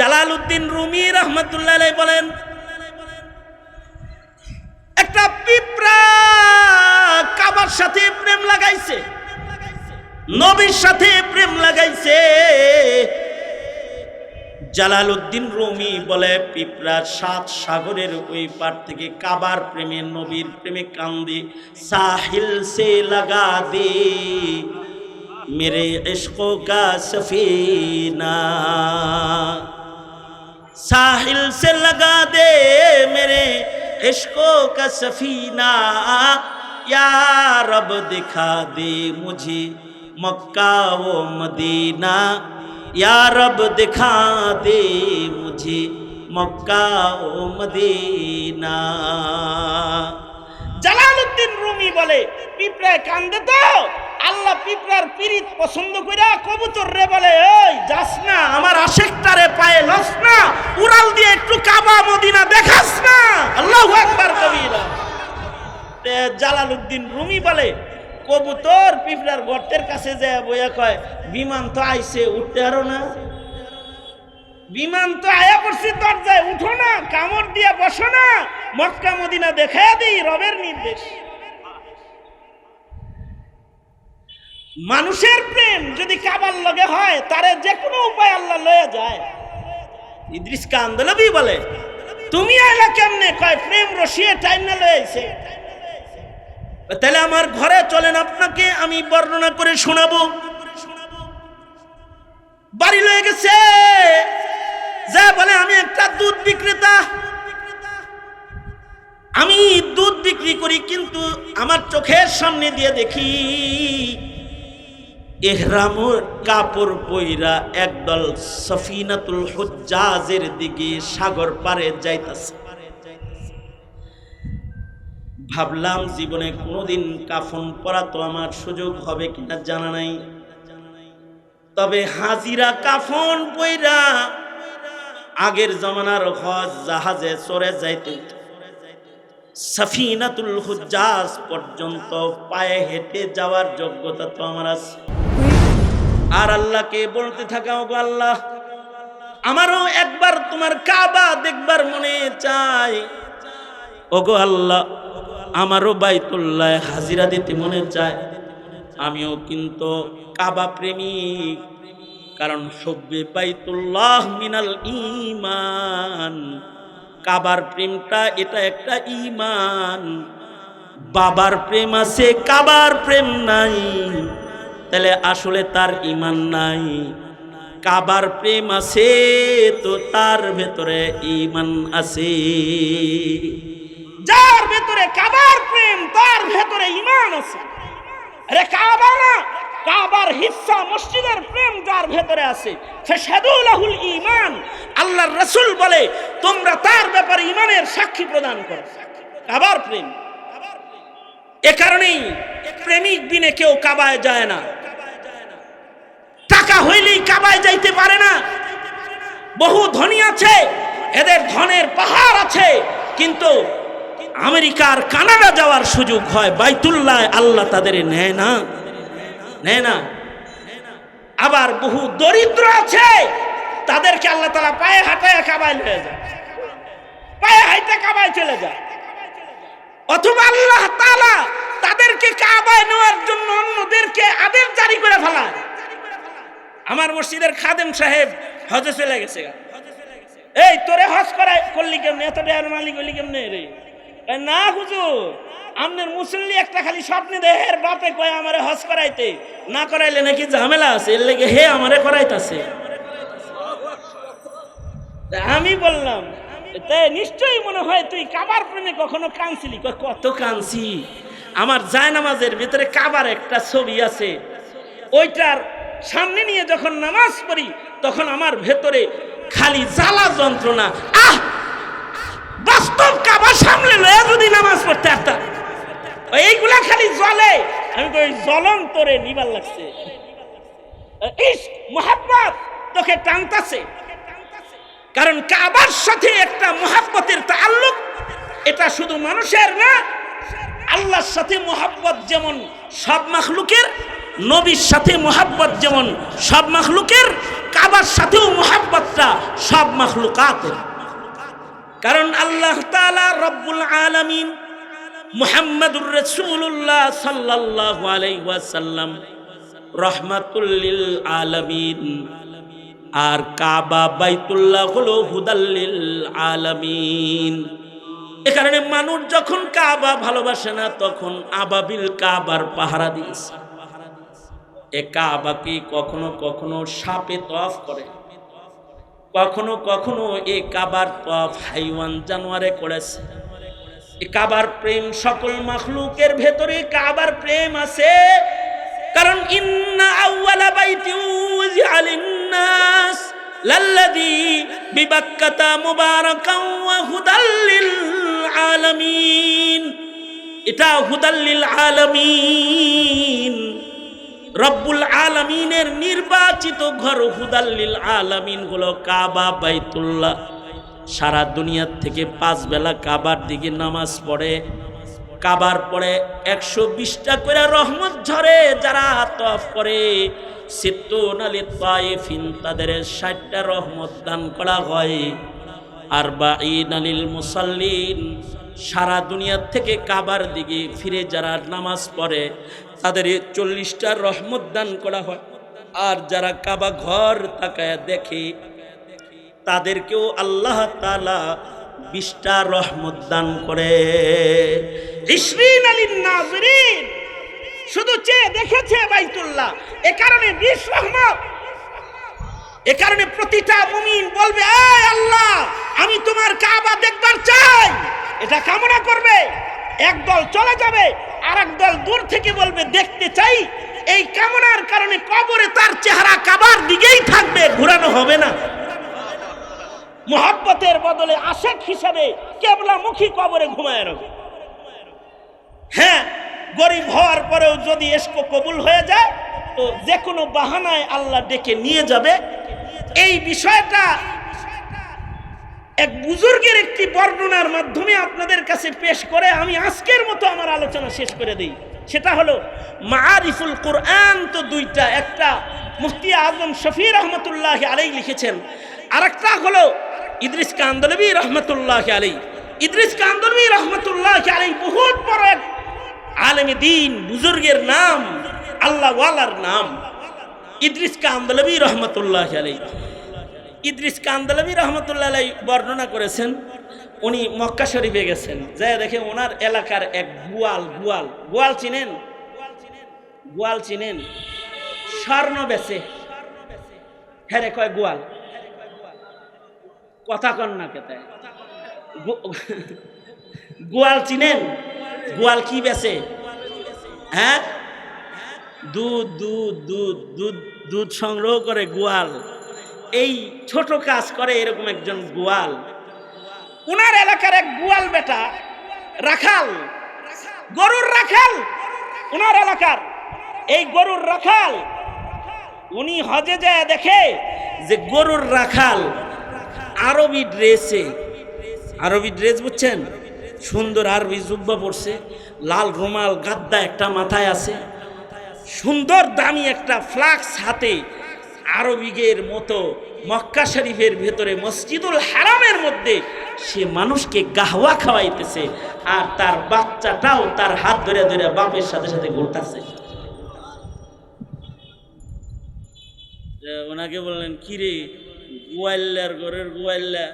জালাল উদ্দিন রুমি রহমতুল্লাহ বলেন, একটা পিঁপড়া কাবার সাথে প্রেম লাগাইছে, নবীর সাথে প্রেম লাগাইছে। জালাল উদ্দিন রুমি বলে, পিঁপড়া সাত সাগরের ওই পার থেকে কাবার প্রেমে, নবীর প্রেমে কান্দি, সাহিল সে লাগা দে, মেরে ইশকো কা সফিনা। साहिल से लगा दे मेरे इश्कों का सफीना या रब दिखा दे मुझे मक्का वो मदीना या रब दिखा दे मुझे मक्का वो मदीना জালালউদ্দিন রুমি বলে পিঁপড়ায় কান্দে তো আল্লাহ পিঁপড়ার পিরিত পছন্দ কইরা কবুতর রে বলে, এই, যাস না, আমার আশেকটারে পায়ে লস না, উড়াল দিয়ে একটু কাবা মদিনা দেখাস না। আল্লাহ আকবার কবিরা। তে জালালউদ্দিন রুমি বলে, কবুতর পিঁপড়ার গর্তের কাছে যায় বইয়া কয়, বিমান তো আইসে উঠতে আরও না। বিমান তো আয়া পড়ছি দরজায়, উঠো না, কামড় দিয়ে বসো না, মক্কা মদিনা দেখায় দিই, রবের নির্দেশ। মানুষের প্রেম যদি কাবার লগে হয়, তারে যে কোনো উপায় আল্লাহ লয়ে যায়। ইদ্রিস কান্দলবি বলে, তুমি আইলা কেমনে? কয়, প্রেম রসিয়ে টাইম না লয়ে আইছে? তাহলে আমার ঘরে চলেন, আপনাকে আমি বর্ণনা করে শোনাবো। বাড়ি লয়ে গেছে। যা বলে, আমি একটা দুধ বিক্রেতা। আমি দুধ বিক্রি করি, কিন্তু আমার চোখের সামনে দিয়ে দেখি এহরামর কাপড় পইরা একদল সফিনাতুল হুজ্জাজের দিকে সাগর পারে যাইতাছে। ভাবলাম জীবনে কোনোদিন কাফন পরা তো আমার সুযোগ হবে কিনা জানা নাই। তবে হাজিরা কাফন পইরা আগের জমানার হজ জাহাজে চড়ে যাইতে সাফিনাতুল হুজ্জাজ পর্যন্ত পায়ে হেঁটে যাওয়ার যোগ্যতা তো আমার আছে। আর আল্লাহকে বলতে থাকা ওগো আল্লাহ, আমারও একবার তোমার কাবা দেখবার মনে চাই। ওগো আল্লাহ, আমারও বাইতুল্লাহ হাজিরা দিতে মনে চায়। আমিও কিন্তু কাবা প্রেমিক, কারণ সব্বে বাইতুল্লাহ মিনাল ইমান কাবার প্রেমটা এটা একটা ইমান বাবার প্রেম আছে, কাবার প্রেম নাই। তাহলে আসলে তার ইমান নাই। কাবার প্রেম আছে তো তার ভেতরে ইমান আছে। যার ভেতরে কাবার প্রেম, তার ভেতরে ইমান আছে। আরে কাবা না, কাবার হিস্সা মসজিদের প্রেম যার ভেতরে আছে, সে সাদুলাহুল ইমান আল্লাহর রসুল বলে, তোমরা তার ব্যাপারে ইমানের সাক্ষী প্রদান করো। কাবার প্রেম। এ কারণেই প্রেমিক দিনে কেউ কাবায় যায় না। টাকা হইলেই কাবায় যাইতে পারে না। বহু ধনী আছে, এদের ধনের পাহাড় আছে, কিন্তু আমেরিকার কানাডা যাওয়ার সুযোগ হয়, বাইতুল্লাহ আল্লাহ তাদের নেয় না। নেয় না। আবার বহু দরিদ্র আছে, তাদেরকে আল্লাহ তালা পায়ে হাঁটায় কাবায় লয়ে যায়। পায়ে হাইতে কাবায় চলে যায়। অথবা আল্লাহ তালা তাদেরকে কাবায় নেওয়ার জন্য অন্যদেরকে আদেশ জারি করে ফেলায়। আমার মসজিদের খাদেম সাহেব হজে চলে গেছে। এই তোরে হজ করাই করলি কেমনে? এত টাকার মালিক হলি কেমনে রে? না হুজুর আমনের মুসল্লি একটা খালি স্বপ্নে দেহের বাপে কয় আমারে হজ করাইতে। না করাইলে নাকি ঝামেলা আছে? এর লেগে হে আমারে করাইতাছে। আমি বললাম তাই নিশ্চয়ই মনে হয় তুই কাবার প্রেমে কখনো কানছিলি কয়, কত কানছি আমার জায়নামাজের ভিতরে কাবার একটা ছবি আছে। ওইটার সামনে নিয়ে যখন নামাজ পড়ি, তখন আমার ভেতরে খালি জ্বালা যন্ত্রণা। আহ! বাস্তব কাবা সামনে লয়ে যদি নামাজ পড়তে পারতাম এইগুলা খালি জলে। আমি কই জ্বলন তোরে নিবার লাগছে। ইস, মোহাব্বত তোকে টানতাছে। কারণ কাবার সাথে একটা মোহাব্বতের তাল্লুক, এটা শুধু মানুষের না, আল্লাহর সাথে মোহাব্বত যেমন সব মাখলুকের নবীর সাথে মোহাব্বত যেমন সব মাখলুকের, কাবার সাথেও মোহাব্বতটা সব মাখলুকাতের। কারণ আল্লাহ তাআলা রব্বুল আলমিন মুহাম্মাদুর রাসূলুল্লাহ সাল্লাল্লাহু আলাইহি ওয়াসাল্লাম রহমাতুল্লিল আলামিন আর কাবা বাইতুল্লাহ হলো হুদাল্লিল আলামিন। এ কারণে মানুষ যখন কাবা ভালোবাসে না, তখন আবাবিল কাবার পাহারা দিয়েছে। এ কাবাকে কখনো কখনো সাপে তফ করে। কখনো কখনো এ কাবার তফ হাইওয়ান জানোয়ারে করেছে। কাবার প্রেম সকল মখলুকের ভেতরে কাবার প্রেম আছে। কারণ ইন্না আউয়ালা বাইতি উযিআ লিন-নাস লাল্লাযী বিবাক্কাতা মুবারাকান ওয়া হুদাল আলামিন। এটা হুদাল লিল আলামিন। রব্বুল আলামিনের নির্বাচিত ঘর হুদাল্লিল আলামিন হলো কাবা বাইতুল্লাহ। সারা দুনিয়ার থেকে পাঁচ বেলা কাবার দিকে নামাজ পড়ে। কাবার পরে একশো বিশটা করে রহমত ঝরে যারা তফ করে। তাদের ষাটটা রহমত দান করা হয়। আর বা ইন আলিল মুসাল্লিন সারা দুনিয়ার থেকে কাবার দিকে ফিরে যারা নামাজ পড়ে, তাদের চল্লিশটা রহমত দান করা হয়। আর যারা কাবা ঘর তাকায় দেখে, তাদেরকেও আল্লাহ তালা বিশটা রহমত দান করে। শুধু চেয়ে দেখেছে বাইতুল্লাহ, এ কারণে বিশ রহমত। এ কারণে প্রতিটা মুমিন বলবে আল্লাহ, আমি তোমার কাবা দেখবার চাই। এটা কামনা করবে। এক দল চলে যাবে আর দল দূর থেকে বলবে, দেখতে চাই। এই কামনার কারণে কবরে তার চেহারা কাবার দিকেই থাকবে, ঘোরানো হবে না। মোহাব্বতের বদলে আশেক হিসাবে কেবলামুখী কবরে ঘুমায় রাখবে হ্যাঁ গরিব হওয়ার পরেও যদি এসকো কবুল হয়ে যায়, তো যে কোনো বাহানায় আল্লাহ ডেকে নিয়ে যাবে। এই বিষয়টা এক বুজুর্গের একটি বর্ণনার মাধ্যমে আপনাদের কাছে পেশ করে আমি আজকের মতো আমার আলোচনা শেষ করে দিই। সেটা হলো মারিফুল কোরআন তো দুইটা, একটা মুফতি আজম শফি রহমতুল্লাহ আলাই লিখেছেন আর একটা হলো ইদ্রিস কান্দলবি রহমতুল্লাহ আলাই ইদ্রিস কান্দলবি রহমতুল্লাহ আলাই বহুত বড় এক আলেমী দিন, বুজুর্গের নাম, আল্লাহওয়ালার নাম। ইদ্রিস কান্দলবি রহমতুল্লাহ আলাই ইদ্রিস কান্দলবি রহমতুল্লাহ বর্ণনা করেছেন, উনি মক্কা শরীফে গেছেন। যাই দেখে ওনার এলাকার এক গোয়াল গোয়াল গোয়াল চিনেন? গোয়াল চিনেন? স্বর্ণ বেচে। হ্যাঁ রে, কয় গোয়াল? কথা কন না কেতায় গোয়াল চিনেন? গোয়াল কি বেচে? হ্যাঁ? দুধ দুধ দুধ দুধ দুধ সংগ্রহ করে গোয়াল। এই ছোট কাজ করে এরকম একজন গোয়াল। উনার এলাকার এক গোয়াল বেটা রাখাল। গরুর রাখাল। উনার এলাকার এই গরুর রাখাল। উনি হজে যায় দেখে যে গরুর রাখাল আরবি ড্রেসে। আরবি ড্রেস বুঝছেন? সুন্দর আরবি জুব্বা পড়ছে লাল রুমাল, গাদ্দা একটা মাথায় আছে। সুন্দর দামি একটা ফ্লাক্স হাতে আরবিগের মতো মক্কা শরীফের ভেতরে মসজিদুল হারামের মধ্যে সে মানুষকে গাহওয়া খাওয়াইতেছে আর তার বাচ্চাটাও তার হাত ধরে ধরে বাপের সাথে সাথে ঘুরতেছে। ওনাকে বললেন, কিরে, গোয়াল্লার ঘরের গোয়াল্লা,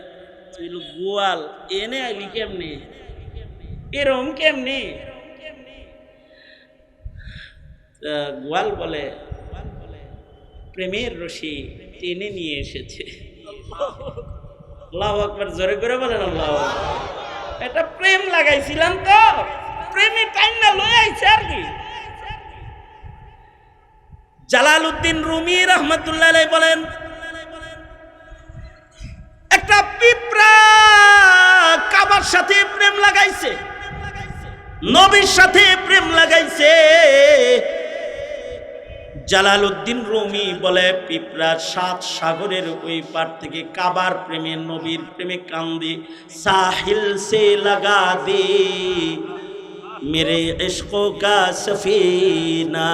তুই গোয়াল, এনে আগলি কেমনে? এরম কেমনে? গোয়াল বলে প্রেমের রশি টেনে নিয়ে এসেছে। আল্লাহ আকবার, জোরে করে বলেন আল্লাহ এটা প্রেম লাগাইছিলাম তো, প্রেমে টাইম না লয়ে আইছে আর কি। জালালউদ্দিন রুমি রহমতুল্লাহ বলেন, একটা পিঁপড়া কাবার সাথে প্রেম লাগাইছে, নবীর সাথে প্রেম লাগাইছে জালালউদ্দিন রুমি বলে পিঁপড়া সাত সাগরের ওই পার থেকে কাবার প্রেমে নবীর প্রেমে কান্দি সাহিল সে লাগা দে मेरे इश्कों का सफीना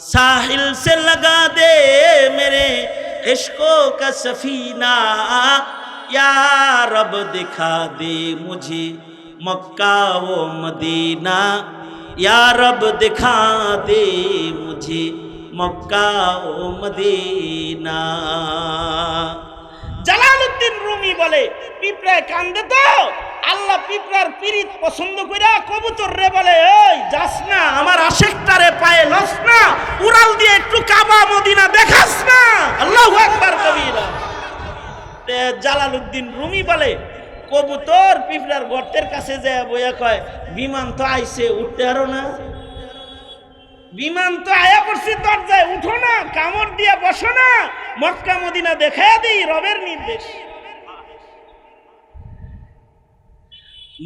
साहिल से लगा दे मेरे इश्कों का सफीना या रब दिखा दे मुझे मक्का वो मदीना یا দেখা দে دے মক্কা ও মদিনা জালালউদ্দিন রুমি বলে পিঁপড়ায় কান্দে তো? আল্লাহ পিঁপড়ার পিরিত পছন্দ কইরা কবুতর রে বলে এই যাস না আমার আশেকটারে পায়ে লস না উড়াল দিয়ে একটু কাবা মদিনা দেখাস না। আল্লাহু আকবার কবিরা। জালালউদ্দিন রুমি বলে কবুতর পিঁপড়ার গর্তের কাছে যায় বইয়া কয়, বিমান তো আইছে, উঠতে আরও না। বিমান তো আয়া পড়ছি দরজায়, উঠো না, কামড় দিয়ে বসো না। মক্কা মদিনা দেখায় দিই, রবের নির্দেশ।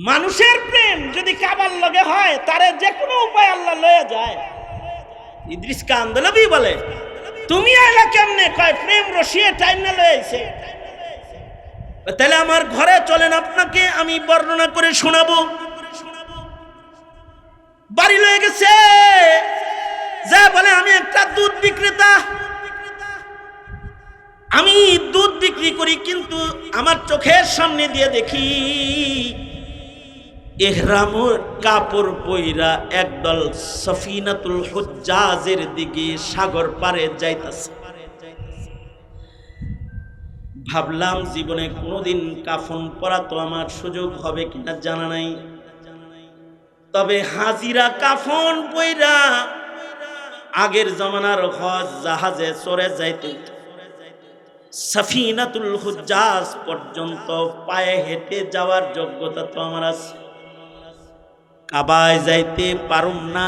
মানুষের প্রেম যদি কাবার লগে হয়, তারে যে কোনো উপায় আল্লাহ লয়ে যায়। ইদ্রিস কান্দলবি বলে, তুমি আইলা কেমনে? কয়, প্রেম রসিয়ে টাইম না লয়ে আইছে। তাহলে আমার ঘরে চলেন, আপনাকে আমি বর্ণনা করে শোনাবো। বাড়ি লয়ে গেছে। যা বলে, আমি একটা দুধ বিক্রেতা। আমি দুধ বিক্রি করি, কিন্তু আমার চোখের সামনে দিয়ে দেখি, এহরামর কাপড় পইরা একদল সফিনাতুল হুজ্জাজের দিকে সাগর পারে যাইতাছে। ভাবলাম জীবনে কোনোদিন কাফন পরা তো আমার সুযোগ হবে কিনা জানা নাই। তবে হাজিরা কাফন পইরা আগের জমানার হজ জাহাজে চড়ে যাইতে সাফিনাতুল হুজ্জাজ পর্যন্ত পায়ে হেঁটে যাওয়ার যোগ্যতা তো আমার আছে। কাবায় যাইতে পারুম না,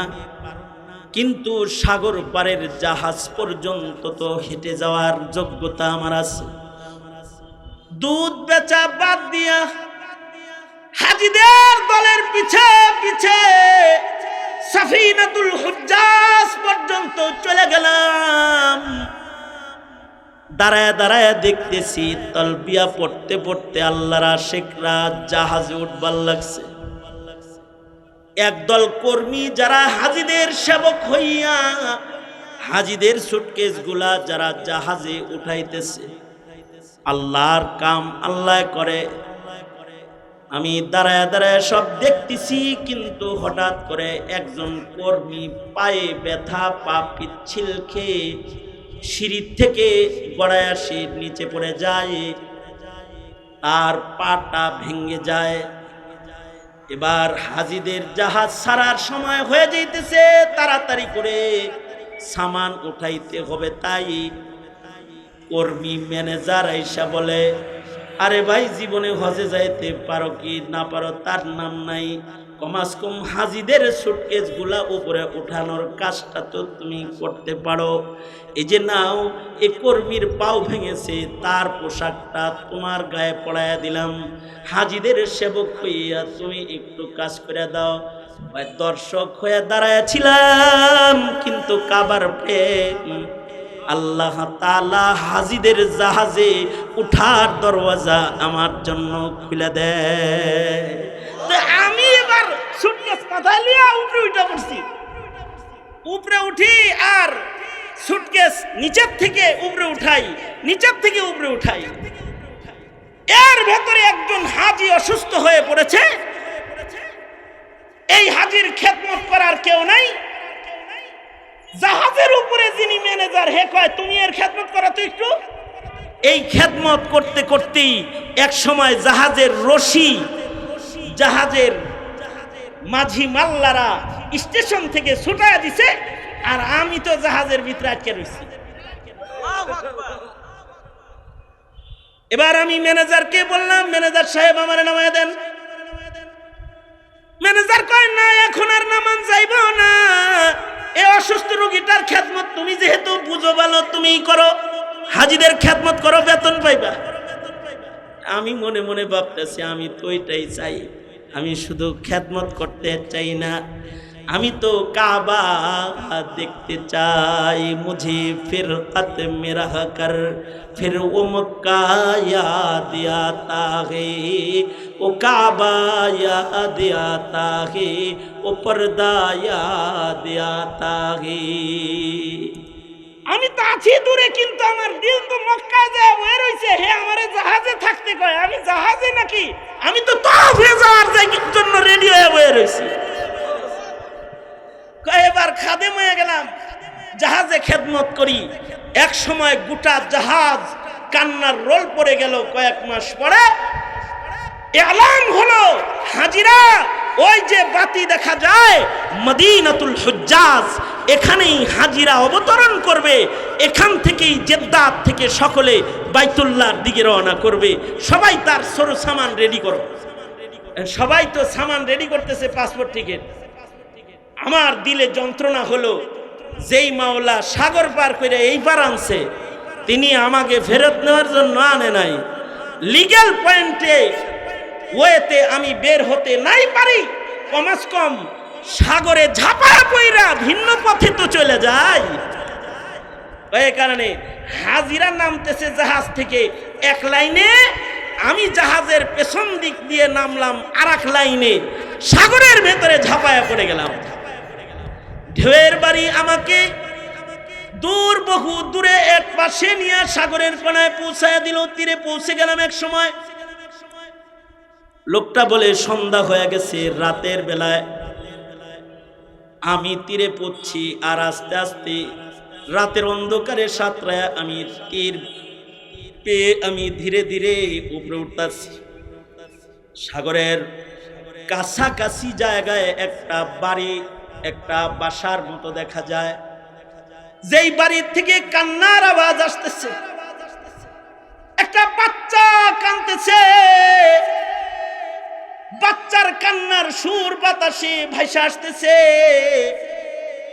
কিন্তু সাগর পারের জাহাজ পর্যন্ত তো হেঁটে যাওয়ার যোগ্যতা আমার আছে। দুধ বেচা বাদ দিয়া হাজিদের দলের পিছে পিছে সাফিনাতুল হুজ্জাজ পর্যন্ত চলে গেলাম। দাঁড়ায় দাঁড়ায় দেখতেছি তলবিয়া পড়তে পড়তে আল্লাহর আশেকরা জাহাজে উঠবার লাগছে। একদল কর্মী যারা হাজিদের সেবক হইয়া হাজিদের সুটকেসগুলা যারা জাহাজে উঠাইতেছে। আল্লাহর কাম আল্লাহ করে। আমি দাঁড়ায় দাঁড়ায় সব দেখতেছি, কিন্তু হঠাৎ করে একজন কর্মী পায়ে ব্যথা, পা পিচ্ছিল খেয়ে সিঁড়ির থেকে গড়ায় আসি, নিচে পড়ে যায়, তার পাটা ভেঙে যায়। এবার হাজিদের জাহাজ ছাড়ার সময় হয়ে যাইতেছে, তাড়াতাড়ি করে সামান উঠাইতে হবে, তাই কর্মী ম্যানেজার আইসা বলে, আরে ভাই, জীবনে হজে যাইতে পারো কি না পারো? তার নাম নাই। কমাস কম হাজিদের সুটকেসগুলা উপরে উঠানোর কাজটা তো তুমি করতে পারো। এই যে নাও, এ কর্মীর পাও ভেঙেছে, তার পোশাকটা তোমার গায়ে পড়াইয়া দিলাম। হাজিদের সেবক হইয়া তুমি একটু কাজ করে দাও। দর্শক হয়ে দাঁড়াইয়াছিলাম কিন্তু কাবার প্রেম আল্লাহ তালা হাজিদের জাহাজে উঠার দরওয়াজা আমার জন্য খুলে দেয়। আমি এবার সুটকেস মাথায় লিয়া উপরে উঠে উপরে উঠি আর সুটকেস নিচের থেকে উপরে উঠাই, নিচের থেকে উপরে উঠাই। এর ভেতরে একজন হাজি অসুস্থ হয়ে পড়েছে। এই হাজির খেদমত করার কেউ নাই। জাহাজের উপরে যিনি ম্যানেজার, হে কয়, তুমি এর খেদমত করা তো একটু? এই খেদমত করতে করতেই এক সময় জাহাজের রশি, জাহাজের মাঝি মাল্লারা স্টেশন থেকে ছুটায় দিছে, আর আমি তো জাহাজের ভিতরে আটকে রয়েছি এবার আমি ম্যানেজারকে বললাম, ম্যানেজার সাহেব, আমার নামায় দেন। ম্যানেজার কয়, না, এখন আর নামান যাইব না। এ অসুস্থ রোগীটার খ্যাতমত তুমি যেহেতু বুঝো ভালো তুমি করো। হাজিদের খেদমত করো, বেতন পাইবা। আমি মনে মনে ভাবতেছি, আমি তো এটাই চাই। আমি শুধু খেদমত করতে চাই না আমি তো কাবা দেখতে চাই, মুঝে ফির কত মেরা কর। ফির ও মক্কা ইয়াদ হে, ও কাবা ইয়াদ হে, ও পর্দা ইয়াদ হে। আমি তো আছি দূরে, কিন্তু আমার দিল তো মক্কা যায় বয়ে রয়েছে হে আমার জাহাজে থাকতে কয়, আমি জাহাজে নাকি? আমি তো তো হয়ে যাওয়ার জন্য রেডি হয়ে বয়ে রয়েছি এবার খাদেম হয়ে গেলাম। জাহাজে খেদমত করি। এক সময় গোটা জাহাজ কান্নার রোল পড়ে গেল কয়েক মাস পরে। এলান হলো, হাজিরা, ওই যে বাতি দেখা যায়, মদিনাতুল হুজ্জাজ, এখানেই হাজিরা অবতরণ করবে। এখান থেকেই জেদ্দাত থেকে সকলে বাইতুল্লাহর দিকে রওনা করবে। সবাই তার সরু সামান রেডি করো। সবাই তো সামান রেডি করতেছে পাসপোর্ট টিকিট আমার দিলে যন্ত্রণা হলো, যেই মাওলা সাগর পার করে এইবার আনছে, তিনি আমাকে ফেরত নেওয়ার জন্য আনে নাই। লিগ্যাল পয়েন্টে ওয়েতে আমি বের হতে নাই পারি, কমাস কম সাগরে ঝাঁপায়া পইরা ভিন্ন পথে তো চলে যায় এই কারণে হাজিরা নামতেছে জাহাজ থেকে এক লাইনে, আমি জাহাজের পেছন দিক দিয়ে নামলাম আর লাইনে, সাগরের ভেতরে ঝাঁপায়া পড়ে গেলাম। ঢেউয়ের বাড়ি আমাকে দূর, বহু দূরে এক পাশে নিয়ে সাগরের কোনায় পৌঁছায় দিল, তীরে পৌঁছে গেলাম এক সময়। লোকটা বলে, সন্ধ্যা হয়ে গেছে, রাতের বেলায় আমি তীরে পড়ছি আর আস্তে আস্তে রাতের অন্ধকারে সাঁতরায় আমি তীর পেয়ে আমি ধীরে ধীরে উপরে উঠতেছি। সাগরের কাছাকাছি জায়গায় একটা বাড়ি একটা বাসার মতো দেখা যায়। যেই বাড়ির থেকে কান্নার আওয়াজ আসতেছে। একটা বাচ্চা কানতেছে বাচ্চার কান্নার সুর বাতাসে ভাইসা আসতেছে।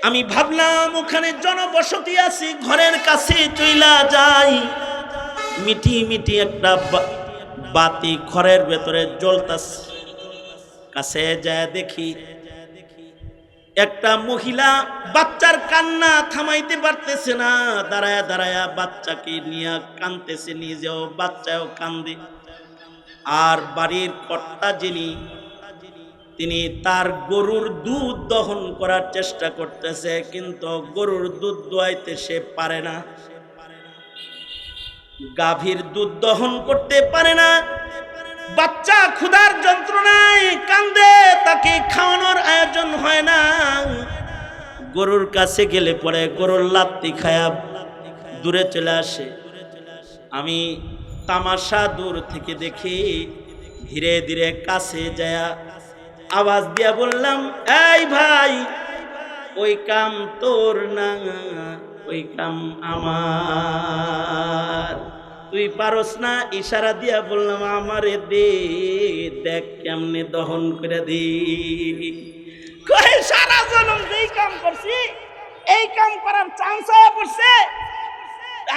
আমি ভাবলাম, ওখানে জনবসতি আছে, ঘরের কাছে চইলা যাই। মিটি মিটি একটা বাতি ঘরের ভেতরে জ্বলতাছে। কাছে যায় দেখি একটা মহিলা বাচ্চার কান্না থামাইতে পারতেছে না, দাঁড়ায়া দাঁড়ায়া বাচ্চাকে নিয়ে কানতেছে নিজেও বাচ্চাও কান্দে। আর বাড়ির কর্তা যিনি, তিনি তার গরুর দুধ দহন করার চেষ্টা করতেছে, কিন্তু গরুর দুধ দোয়াইতে সে পারে না। গাভীর দুধ দহন করতে পারে না বাচ্চা ক্ষুধার যন্ত্রণায় কান্দে, তাকে খাওয়ানোর আয়োজন হয় না। গরুর কাছে গেলে পরে গরুর লাত্তি খায়া দূরে চলে আসে। আমি তামাশা দূর থেকে দেখি, ধীরে ধীরে কাছে যায়া আওয়াজ দিয়া বললাম, এই ভাই, ওই কাম তোর না, ওই কাম আমার। তুই পারস না, ইশারা দিয়া বললাম, আমারে দে, দেখ কেমনে দহন করে দি। কই সারা জনম যেই কাম করছি, এই কাম করার চান্স হয়ে পড়ছে।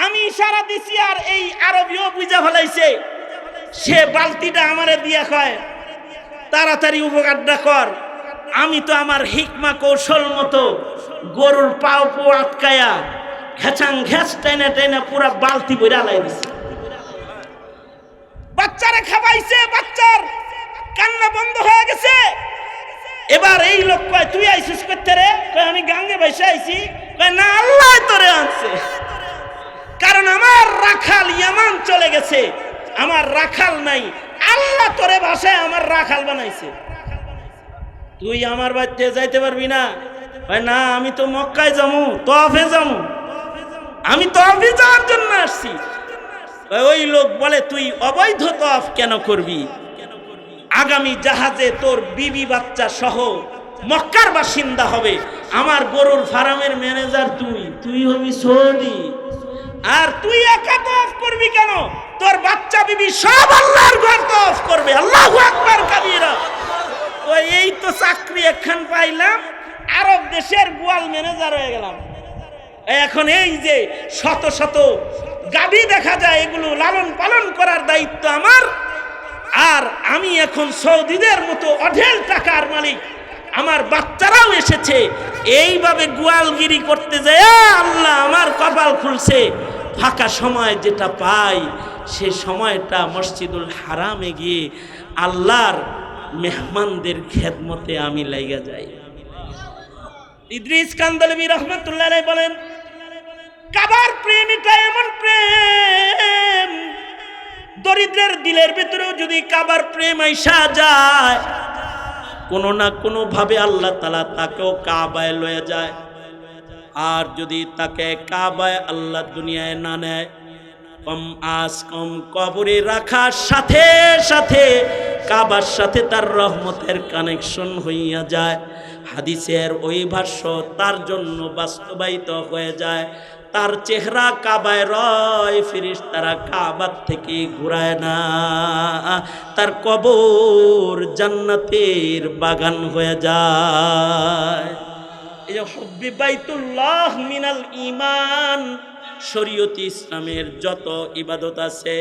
আমি ইশারা দিছি আর এই আরবিও বুঝা ফেলাইছে। সে বালতিটা আমারে দিয়া কয়, তাড়াতাড়ি উপকারটা কর। আমি তো আমার হিকমা কৌশল মতো গরুর পাও পো আটকায়া ঘেচাং ঘেচ টেনে টেনে পুরা বালতি বইরা লাই দিছে। বাচ্চারে খাবাইছে বাচ্চার কান্না বন্ধ হয়ে গেছে। এবার এই লোক কয়, তুই আইসিস করতে রে? কয়, আমি গাঙ্গে বসে আইছি। কয়, না, আল্লাহ তোরে আনছে। কারণ আমার রাখাল ইয়ামান চলে গেছে। আমার রাখাল নাই। আল্লাহ তোরে ভাষায় আমার রাখাল বানাইছে। তুই আমার বাড়িতে যাইতে পারবি না। না, আমি তো মক্কায় যাব তফে যাব আমি তফে যাওয়ার জন্য আসছি। ওই লোক বলে, তুই অবৈধ তফ কেন করবি? আগামী জাহাজে তোর বিবি বাচ্চা সহ মক্কার বাসিন্দা হবে। আমার গরুর ফার্মের ম্যানেজার তুই তুই হবি সৌদি। আর তুই একা তফ করবি কেন? তোর বাচ্চা বিবি সব আল্লাহর ঘর তফ করবে। আল্লাহ আকবার, কাবিরা। তো এই তো চাকরি এখান পাইলাম, আরব দেশের গোয়াল ম্যানেজার হয়ে গেলাম। এখন এই যে শত শত গাবি দেখা যায়, এগুলো লালন পালন করার দায়িত্ব আমার। আর আমি এখন সৌদিদের মতো অঢেল টাকার মালিক। আমার বাচ্চারাও এসেছে। এইভাবে গোয়ালগিরি করতে যায় আল্লাহ আমার কপাল খুলছে। ফাঁকা সময় যেটা পাই, সে সময়টা মসজিদুল হারামে গিয়ে আল্লাহর মেহমানদের খেদমতে আমি লাইগা যাই। ইদ্রিস কান্দলবী রহমতুল্লাহ বলেন কাবার প্রেম, এটা এমন প্রেম। দরিদ্রের দিলের ভেতরেও যদি কাবার প্রেম আইসা যায়, কোনো না কোনো ভাবে আল্লাহ তালা তাকেও কাবায় লয়ে যায়। আর যদি তাকে কাবায় আল্লাহ দুনিয়ায় না নেয়, কম আজ কম কবরে রাখার সাথে সাথে কাবার সাথে তার রহমতের কানেকশন হইয়া যায়। হাদিসের ওই ভাষ্য তার জন্য বাস্তবায়িত হয়ে যায়। তার চেহারা কাবায় রয় ফিরিস তারা কাবার থেকে ঘুরায় না। তার কবর জান্নাতের বাগান হয়ে যায়। এই হব্বি বাইতুল্লাহ মিনাল ইমান শরীয়তি ইসলামের যত ইবাদত আছে,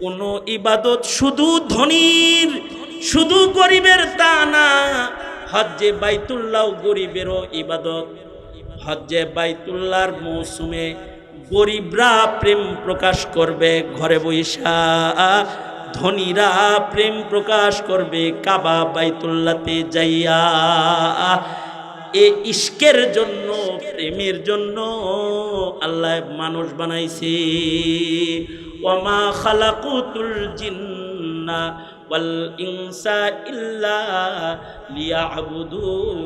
কোন ইবাদত শুধু ধনীর, শুধু গরিবের তা না, হজ্জে বাইতুল্লাহ গরিবেরও ইবাদত। হজ্জে বাইতুল্লার মৌসুমে গরিবরা প্রেম প্রকাশ করবে ঘরে বৈশা, ধনীরা প্রেম প্রকাশ করবে কাবা বাইতুল্লাতে যাইয়া। এ ইস্কের জন্য, প্রেমের জন্য আল্লাহ মানুষ বানাইছে। ওমা খালাকুতুল জিন্না ওয়াল ইনসা ইল্লা লিয়াবুদুন